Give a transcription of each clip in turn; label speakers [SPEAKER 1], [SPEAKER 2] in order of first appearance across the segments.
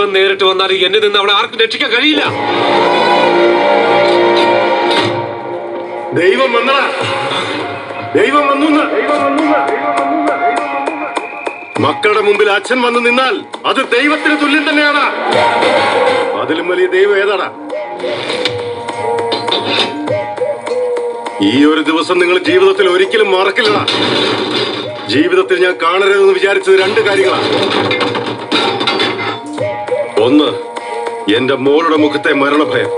[SPEAKER 1] ദൈവം നേരിട്ട് വന്നാൽ എന്നെ നിന്ന് അവളെ ആർക്കും രക്ഷിക്കാൻ കഴിയില്ല.
[SPEAKER 2] ദൈവം വന്നടാ ദൈവം വന്നു മക്കളുടെ മുമ്പിൽ അച്ഛൻ വന്നു നിന്നാൽ അത് ദൈവത്തിന് തുല്യം തന്നെയാണ് അതിലും വലിയ ദൈവം ഏതാടാ? ഈ ഒരു ദിവസം നിങ്ങൾ ജീവിതത്തിൽ ഒരിക്കലും മറക്കില്ലടാ. ജീവിതത്തിൽ ഞാൻ കാണരുതെന്ന് വിചാരിച്ചത് രണ്ട് കാര്യങ്ങളാണ് ഒന്ന്. എന്റെ മോളുടെ മുഖത്തെ മരണഭയം.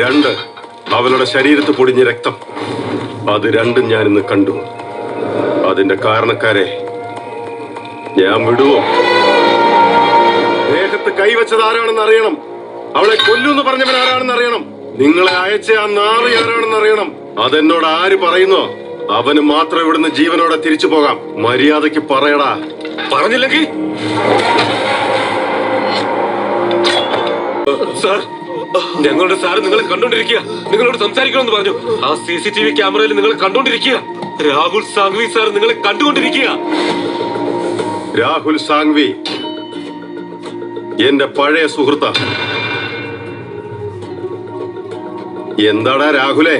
[SPEAKER 2] രണ്ട് അവളുടെ ശരീരത്ത് പൊടിഞ്ഞ രക്തം. അത് രണ്ടും ഞാൻ ഇന്ന് കണ്ടു. അതിന്റെ കാരണക്കാരെ ഞാൻ വിടുവോ? ദേഹത്ത് കൈവച്ചത് ആരാണെന്ന് അറിയണം. അവളെ കൊല്ലുന്ന് പറഞ്ഞവൻ ആരാണെന്ന് അറിയണം. നിങ്ങളെ അയച്ച ആ നാറി ആരാണെന്ന് അറിയണം. അതെന്നോട് ആര് പറയുന്നോ? അവന് മാത്രം ഇവിടുന്ന് ജീവനോടെ തിരിച്ചു പോകാം. മര്യാദയ്ക്ക് പറയടാ.
[SPEAKER 1] പറഞ്ഞില്ലെങ്കിൽ? സാർ ഞങ്ങളുടെ സാറ് നിങ്ങളെ കണ്ടോണ്ടിരിക്കുക നിങ്ങളോട് സംസാരിക്കണമെന്ന് പറഞ്ഞു. ആ സി സി ടി വി ക്യാമറയിൽ നിങ്ങൾ കണ്ടോണ്ടിരിക്കുക രാഹുൽ സാങ്വി സാർ നിങ്ങൾ കണ്ടുകൊണ്ടിരിക്കുക.
[SPEAKER 2] രാഹുൽ സാങ്വി എന്റെ പഴയ സുഹൃത്ത. എന്താടാ രാഹുലേ?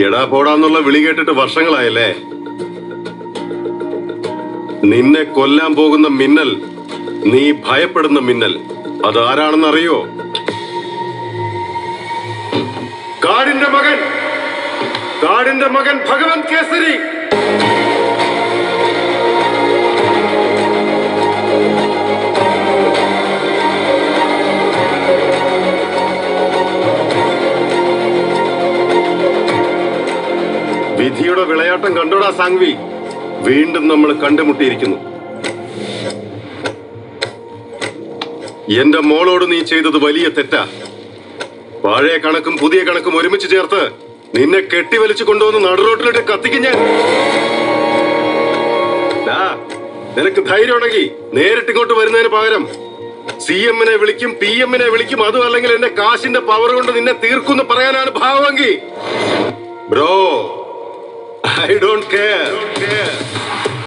[SPEAKER 2] എടാ പോടാന്നുള്ള വിളി കേട്ടിട്ട് വർഷങ്ങളായല്ലേ? നിന്നെ കൊല്ലാൻ പോകുന്ന മിന്നൽ നീ ഭയപ്പെടുന്ന മിന്നൽ അതാരാണെന്നറിയോ? കാടിന്റെ മകൻ കാടിന്റെ മകൻ ഭഗവാൻ കേസരി! വിധിയുടെ വിളയാട്ടം കണ്ടോടാ സാങ്വി വീണ്ടും നമ്മൾ കണ്ടുമുട്ടിയിരിക്കുന്നു. എന്റെ മോളോട് നീ ചെയ്തത് വലിയ തെറ്റാ. പഴയ കണക്കും പുതിയ കണക്കും ഒരുമിച്ച് ചേർത്ത് നിന്നെ കെട്ടിവലിച്ചു കൊണ്ടുവന്ന് നടുറോട്ടിലിട്ട് കത്തിക്കും ഞാൻ. നിനക്ക് ധൈര്യം ഉണ്ടെങ്കിൽ നേരിട്ട് ഇങ്ങോട്ട് വരുന്നതിന് പകരം സി എമ്മിനെ വിളിക്കും പി എമ്മിനെ വിളിക്കും. അതും അല്ലെങ്കിൽ എന്റെ കാശിന്റെ പവർ കൊണ്ട് നിന്നെ തീർക്കുമെന്ന് പറയാനാണ് ഭാവമെങ്കിൽ. Bro I don't care. I don't care.